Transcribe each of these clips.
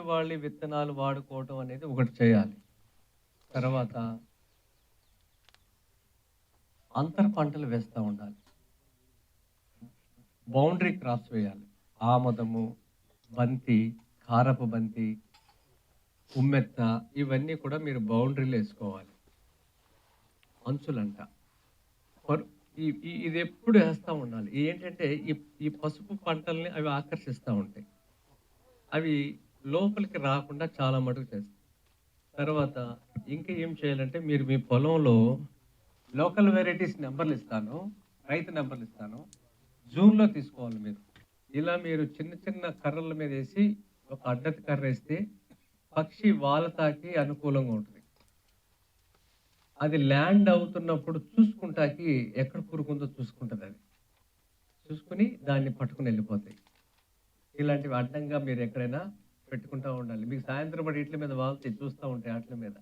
ఎదుటి వాళ్ళ విత్తనాలు వాడుకోవటం అనేది ఒకటి చేయాలి. తర్వాత అంతర పంటలు వేస్తూ ఉండాలి. బౌండరీ క్రాప్స్ వేయాలి. ఆమదము బంతి కారపు బంతి ఉమ్మెత్త ఇవన్నీ కూడా మీరు బౌండరీలు వేసుకోవాలి. అంచులంట. ఇది ఎప్పుడు వేస్తూ ఉండాలి. ఏంటంటే ఈ ఈ పసుపు పంటల్ని అవి ఆకర్షిస్తూ ఉంటాయి. అవి లోపలికి రాకుండా చాలా మటుకు చేస్తారు తర్వాత ఇంకా ఏం చేయాలంటే మీరు మీ పొలంలో లోకల్ వెరైటీస్ నెంబర్లు ఇస్తాను రైతు నెంబర్లు ఇస్తాను జూన్లో తీసుకోవాలి మీరు. ఇలా మీరు చిన్న చిన్న కర్రల మీద వేసి ఒక అడ్డతి కర్ర వేస్తే పక్షి వాలతాకి అనుకూలంగా ఉంటుంది. అది ల్యాండ్ అవుతున్నప్పుడు చూసుకుంటాకి ఎక్కడ కూరుకుందో చూసుకుంటుంది అది. చూసుకుని దాన్ని పట్టుకుని వెళ్ళిపోతాయి. ఇలాంటివి అడ్డంగా మీరు ఎక్కడైనా పెట్టుకుంటా ఉండాలి. మీకు సాయంత్రం పడి ఇట్ల మీద వాళ్తే చూస్తూ ఉంటాయి వాటి మీద.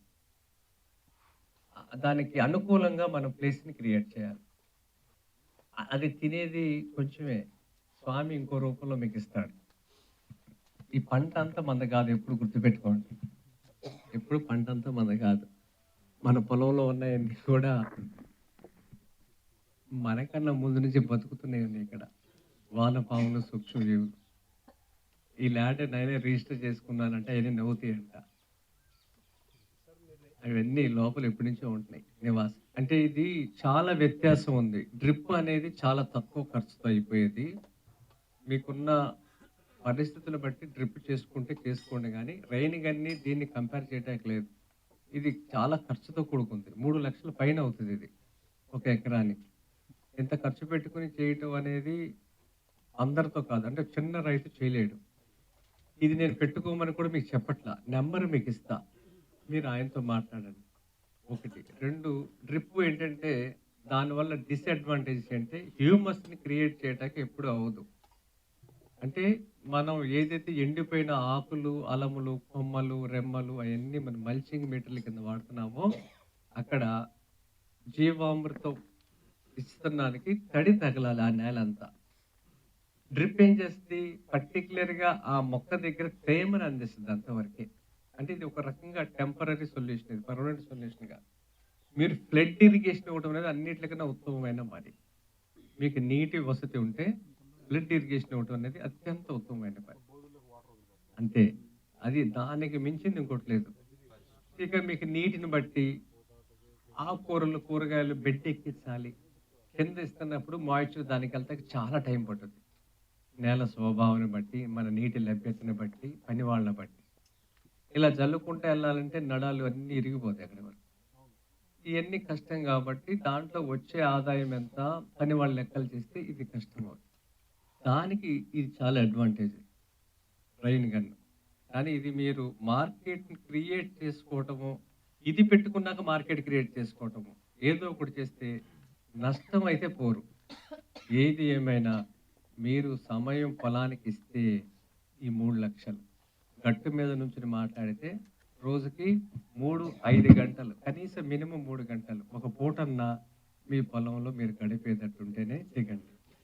దానికి అనుకూలంగా మనం ప్లేస్ని క్రియేట్ చేయాలి. అది తినేది కొంచెమే. స్వామి ఇంకో రూపంలో మీకు ఇస్తాడు. ఈ పంట అంతా మంద కాదు ఎప్పుడు గుర్తుపెట్టుకోండి. ఎప్పుడు పంట అంతా మంద కాదు. మన పొలంలో ఉన్నాయన్నీ కూడా మనకన్నా ముందు నుంచి బతుకుతున్నాయి ఇక్కడ. ఇక్కడ వానపాములు సూక్ష్మజీవులు. ఈ ల్యాండ్ నేనే రిజిస్టర్ చేసుకున్నానంటే అవన్నీ నవ్వుతాయంట. అవన్నీ లోపల ఎప్పటి నుంచో ఉంటున్నాయి నివాసం. అంటే ఇది చాలా వ్యత్యాసం ఉంది. డ్రిప్ అనేది చాలా తక్కువ ఖర్చుతో అయిపోయేది. మీకున్న పరిస్థితులు బట్టి డ్రిప్ చేసుకుంటే చేసుకోండి కానీ రైనింగ్ అన్ని దీన్ని కంపేర్ చేయడానికి లేదు. ఇది చాలా ఖర్చుతో కూడుకుంది. మూడు లక్షల పైన అవుతుంది ఇది ఒక ఎకరానికి ఎంత ఖర్చు పెట్టుకుని చేయటం అనేది అందరితో కాదు. అంటే చిన్న రైతు చేయలేడు. ఇది నేను పెట్టుకోమని కూడా మీకు చెప్పట్లా. నెంబర్ మీకు ఇస్తా. మీరు ఆయనతో మాట్లాడండి. ఒకటి. రెండు డ్రిప్ ఏంటంటే దానివల్ల డిసడ్వాంటేజ్ అంటే హ్యూమస్ని క్రియేట్ చేయడానికి ఎప్పుడు అవ్వదు. అంటే మనం ఏదైతే ఎండిపోయిన ఆకులు అలములు కొమ్మలు రెమ్మలు అవన్నీ మనం మల్చింగ్ మెటీరియల్ కింద వాడుతున్నామో అక్కడ జీవామృతం ఇస్తున్నానికి తడి తగలాలి ఆ నేల అంతా డ్రిప్ ఏం చేస్తుంది? పర్టికులర్గా ఆ మొక్క దగ్గర తేమను అందిస్తుంది అంతవరకే. అంటే ఇది ఒక రకంగా టెంపరీ సొల్యూషన్ ఇది పర్మనెంట్ సొల్యూషన్ కాదు. మీరు ఫ్లడ్ ఇరిగేషన్ ఇవ్వడం అనేది అన్నిటికన్నా ఉత్తమమైన పని. మీకు నీటి వసతి ఉంటే ఫ్లడ్ ఇరిగేషన్ ఇవ్వడం అనేది అత్యంత ఉత్తమమైన పని. అంతే. అది దానికి మించింది ఇంకోటి లేదు. ఇక మీకు నీటిని బట్టి ఆకుకూరలు కూరగాయలు బెడ్ ఎక్కించాలి. కింద ఇస్తున్నప్పుడు మాయిశ్చర్ దానికి వెళ్తే చాలా టైం పడుతుంది. నేల స్వభావాన్ని బట్టి మన నీటి లభ్యతని బట్టి పని వాళ్ళని బట్టి. ఇలా జల్లుకుంటూ వెళ్ళాలంటే నడాలు అన్నీ ఇరిగిపోతాయి అక్కడ వరకు. ఇవన్నీ కష్టం కాబట్టి దాంట్లో వచ్చే ఆదాయం ఎంత పని వాళ్ళ లెక్కలు చేస్తే ఇది కష్టం అవుతుంది. దానికి ఇది చాలా అడ్వాంటేజ్ రైన్ గన్ కానీ ఇది మీరు మార్కెట్ క్రియేట్ చేసుకోవటము ఇది పెట్టుకున్నాక మార్కెట్ క్రియేట్ చేసుకోవటము ఏదో ఒకటి చేస్తే నష్టం అయితే పోరు. ఏది ఏమైనా మీరు సమయం పొలానికి ఇస్తే ఈ మూడు లక్షలు. గట్టు మీద నుంచి మాట్లాడితే రోజుకి మూడు ఐదు గంటలు కనీసం మినిమం మూడు గంటలు. ఒక పూటన్న మీ పొలంలో మీరు గడిపేటట్టుంటేనే దిగండి.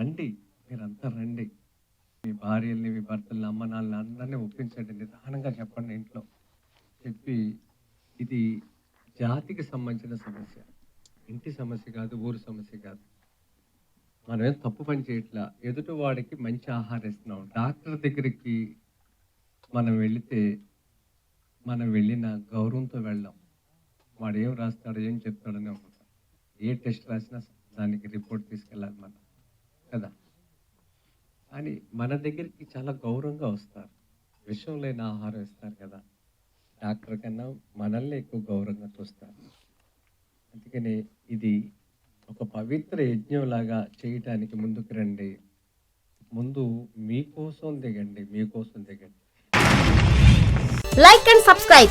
రండి మీరంతా రండి. మీ భార్యల్ని మీ భర్తల్ని అమ్మ నాన్నని అందరినీ ఒప్పించండి. నిదానంగా చెప్పండి ఇంట్లో. చెప్పి ఇది జాతికి సంబంధించిన సమస్య. ఇంటి సమస్య కాదు ఊరు సమస్య కాదు. మనం ఏం తప్పు పని చేయట్లా. ఎదుటి వాడికి మంచి ఆహారం ఇస్తున్నాం. డాక్టర్ దగ్గరికి మనం వెళితే మనం వెళ్ళిన గౌరవంతో వెళ్ళాం. వాడు ఏం రాస్తాడో ఏం చెప్తాడని అనుకుంటాం. ఏ టెస్ట్ రాసినా దానికి రిపోర్ట్ తీసుకెళ్ళాలి మనం. కదా? అని మన దగ్గరికి చాలా గౌరవంగా వస్తారు. విషయం లేని ఆహారం ఇస్తారు కదా? డాక్టర్ కన్నా మనల్ని ఎక్కువ గౌరవంగా చూస్తారు. అందుకని ఇది ఒక పవిత్ర యజ్ఞంలాగా చేయటానికి ముందుకు రండి. ముందు మీకోసం దిగండి మీకోసం దిగండి. Like and subscribe